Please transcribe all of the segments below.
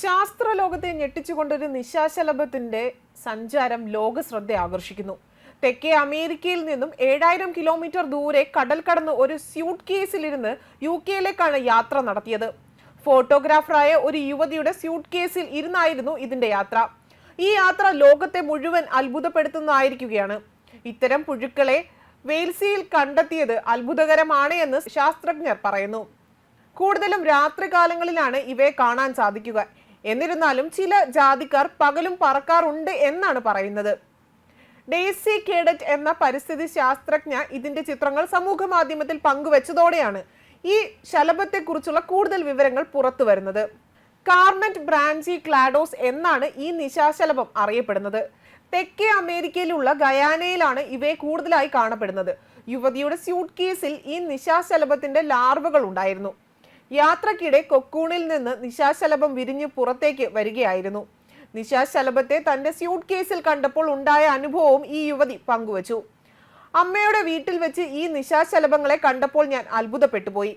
ശാസ്ത്രലോകത്തെ ഞെട്ടിച്ചുകൊണ്ടൊരു നിശാശലഭത്തിന്റെ സഞ്ചാരം ലോക ശ്രദ്ധ ആകർഷിക്കുന്നു. തെക്കേ അമേരിക്കയിൽ നിന്നും ഏഴായിരം കിലോമീറ്റർ ദൂരെ കടൽ കടന്ന് ഒരു സ്യൂട്ട് കേസിലിരുന്ന് യു കെയിലേക്കാണ് യാത്ര നടത്തിയത്. ഫോട്ടോഗ്രാഫറായ ഒരു യുവതിയുടെ സ്യൂട്ട് കേസിൽ ഇരുന്നായിരുന്നു ഇതിന്റെ യാത്ര. ഈ യാത്ര ലോകത്തെ മുഴുവൻ അത്ഭുതപ്പെടുത്തുന്നതായിരിക്കുകയാണ്. ഇത്തരം പുഴുക്കളെ വെയിൽസിയിൽ കണ്ടെത്തിയത് അത്ഭുതകരമാണ് എന്ന് ശാസ്ത്രജ്ഞർ പറയുന്നു. കൂടുതലും രാത്രികാലങ്ങളിലാണ് ഇവയെ കാണാൻ സാധിക്കുക. എന്നിരുന്നാലും ചില ജാതിക്കാർ പകലും പറക്കാറുണ്ട് എന്നാണ് പറയുന്നത്. ഡേസി കേഡറ്റ് എന്ന പരിസ്ഥിതി ശാസ്ത്രജ്ഞ ഇതിന്റെ ചിത്രങ്ങൾ സമൂഹ മാധ്യമത്തിൽ പങ്കുവച്ചതോടെയാണ് ഈ ശലഭത്തെക്കുറിച്ചുള്ള കൂടുതൽ വിവരങ്ങൾ പുറത്തു വരുന്നത്. കാർണറ്റ് ബ്രാഞ്ചി ക്ലാഡോസ് എന്നാണ് ഈ നിശാശലഭം അറിയപ്പെടുന്നത്. തെക്കേ അമേരിക്കയിലുള്ള ഗയാനയിലാണ് ഇവയെ കൂടുതലായി കാണപ്പെടുന്നത്. യുവതിയുടെ സ്യൂട്ട് കേസിൽ ഈ നിശാശലഭത്തിന്റെ ലാർവകൾ ഉണ്ടായിരുന്നു. യാത്രക്കിടെ കൊക്കൂണിൽ നിന്ന് നിശാശലഭം വിരിഞ്ഞ് പുറത്തേക്ക് വരികയായിരുന്നു. നിശാശലഭത്തെ തന്റെ സ്യൂട്ട് കേസിൽ കണ്ടപ്പോൾ ഉണ്ടായ അനുഭവവും ഈ യുവതി പങ്കുവച്ചു. അമ്മയുടെ വീട്ടിൽ വെച്ച് ഈ നിശാശലഭങ്ങളെ കണ്ടപ്പോൾ ഞാൻ അത്ഭുതപ്പെട്ടു പോയി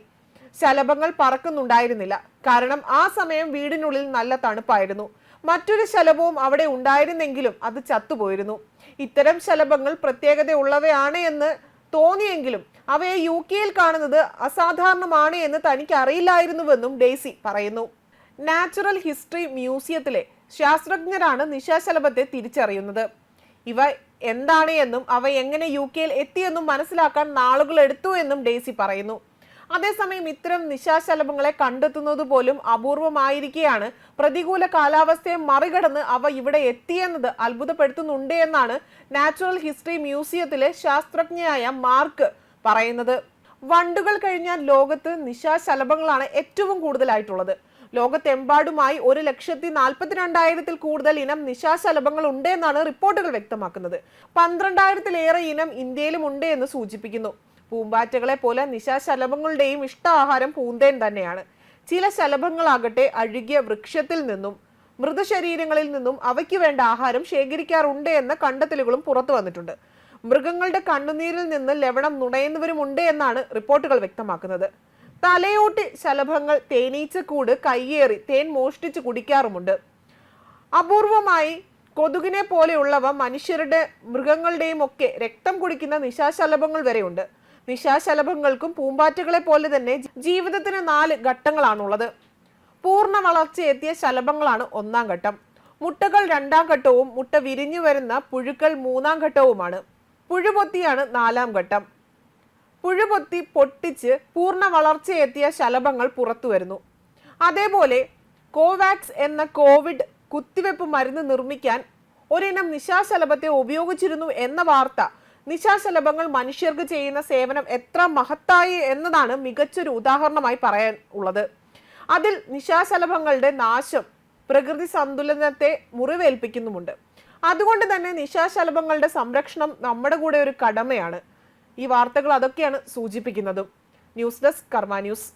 ശലഭങ്ങൾ പറക്കുന്നുണ്ടായിരുന്നില്ല. കാരണം ആ സമയം വീടിനുള്ളിൽ നല്ല തണുപ്പായിരുന്നു. മറ്റൊരു ശലഭവും അവിടെ ഉണ്ടായിരുന്നെങ്കിലും അത് ചത്തുപോയിരുന്നു. ഇത്തരം ശലഭങ്ങൾ പ്രത്യേകതയുള്ളവയാണ് എന്ന് തോന്നിയെങ്കിലും അവയെ യു കെയിൽ കാണുന്നത് അസാധാരണമാണ് എന്ന് തനിക്ക് അറിയില്ലായിരുന്നുവെന്നും ഡേസി പറയുന്നു. നാച്ചുറൽ ഹിസ്റ്ററി മ്യൂസിയത്തിലെ ശാസ്ത്രജ്ഞരാണ് നിശാശലഭത്തെ തിരിച്ചറിയുന്നത്. ഇവ എന്താണ് എന്നും അവ എങ്ങനെ യു കെയിൽ എത്തിയെന്നും മനസ്സിലാക്കാൻ നാളുകൾ എടുത്തു എന്നും ഡേസി പറയുന്നു. അതേസമയം ഇത്തരം നിശാശലഭങ്ങളെ കണ്ടെത്തുന്നത് പോലും അപൂർവമായിരിക്കെയാണ്. പ്രതികൂല കാലാവസ്ഥയെ മറികടന്ന് അവ ഇവിടെ എത്തിയെന്നത് അത്ഭുതപ്പെടുത്തുന്നുണ്ട് എന്നാണ് നാച്ചുറൽ ഹിസ്റ്ററി മ്യൂസിയത്തിലെ ശാസ്ത്രജ്ഞയായ മാർക്ക് പറയുന്നത്. വണ്ടുകൾ കഴിഞ്ഞാൽ ലോകത്ത് നിശാശലഭങ്ങളാണ് ഏറ്റവും കൂടുതലായിട്ടുള്ളത്. ലോകത്തെമ്പാടുമായി ഒരു ലക്ഷത്തി നാൽപ്പത്തിരണ്ടായിരത്തിൽ കൂടുതൽ ഇനം നിശാശലഭങ്ങൾ ഉണ്ട് എന്നാണ് റിപ്പോർട്ടുകൾ വ്യക്തമാക്കുന്നത്. പന്ത്രണ്ടായിരത്തിലേറെ ഇനം ഇന്ത്യയിലും ഉണ്ട് എന്ന് സൂചിപ്പിക്കുന്നു. പൂമ്പാറ്റകളെ പോലെ നിശാശലഭങ്ങളുടെയും ഇഷ്ട ആഹാരം പൂന്തേൻ തന്നെയാണ്. ചില ശലഭങ്ങളാകട്ടെ അഴുകിയ വൃക്ഷത്തിൽ നിന്നും മൃതശരീരങ്ങളിൽ നിന്നും അവയ്ക്ക് വേണ്ട ആഹാരം ശേഖരിക്കാറുണ്ട് എന്ന കണ്ടെത്തലുകളും പുറത്തു വന്നിട്ടുണ്ട്. മൃഗങ്ങളുടെ കണ്ണുനീരിൽ നിന്ന് ലവണം നുണയുന്നവരുമുണ്ട് എന്നാണ് റിപ്പോർട്ടുകൾ വ്യക്തമാക്കുന്നത്. തലയോട്ടി ശലഭങ്ങൾ തേനീച്ചക്കൂട് കയ്യേറി തേൻ മോഷ്ടിച്ച് കുടിക്കാറുമുണ്ട്. അപൂർവമായി കൊതുകിനെ പോലെയുള്ളവ മനുഷ്യരുടെ മൃഗങ്ങളുടെയും ഒക്കെ രക്തം കുടിക്കുന്ന നിശാശലഭങ്ങൾ വരെയുണ്ട്. നിശാശലഭങ്ങൾക്കും പൂമ്പാറ്റകളെ പോലെ തന്നെ ജീവിതത്തിന് നാല് ഘട്ടങ്ങളാണുള്ളത്. പൂർണ വളർച്ചയെത്തിയ ശലഭങ്ങളാണ് ഒന്നാം ഘട്ടം. മുട്ടകൾ രണ്ടാം ഘട്ടവും മുട്ട വിരിഞ്ഞു വരുന്ന പുഴുക്കൾ മൂന്നാം ഘട്ടവുമാണ്. പുഴുപൊത്തിയാണ് നാലാം ഘട്ടം. പുഴുപൊത്തി പൊട്ടിച്ച് പൂർണ വളർച്ചയെത്തിയ ശലഭങ്ങൾ പുറത്തു വരുന്നു. അതേപോലെ കോവാക്സ് എന്ന കോവിഡ് കുത്തിവെപ്പ് മരുന്ന് നിർമ്മിക്കാൻ ഒരിനം നിശാശലഭത്തെ ഉപയോഗിച്ചിരുന്നു എന്ന വാർത്ത നിശാശലഭങ്ങൾ മനുഷ്യർക്ക് ചെയ്യുന്ന സേവനം എത്ര മഹത്തായി എന്നതാണ് മികച്ചൊരു ഉദാഹരണമായി പറയാൻ ഉള്ളത്. അതിൽ നിശാശലഭങ്ങളുടെ നാശം പ്രകൃതി സന്തുലനത്തെ മുറിവേൽപ്പിക്കുന്നുമുണ്ട്. അതുകൊണ്ട് തന്നെ നിശാശലഭങ്ങളുടെ സംരക്ഷണം നമ്മുടെ കൂടെ ഒരു കടമയാണ്. ഈ വാർത്തകൾ അതൊക്കെയാണ് സൂചിപ്പിക്കുന്നതും. News desk Karma news.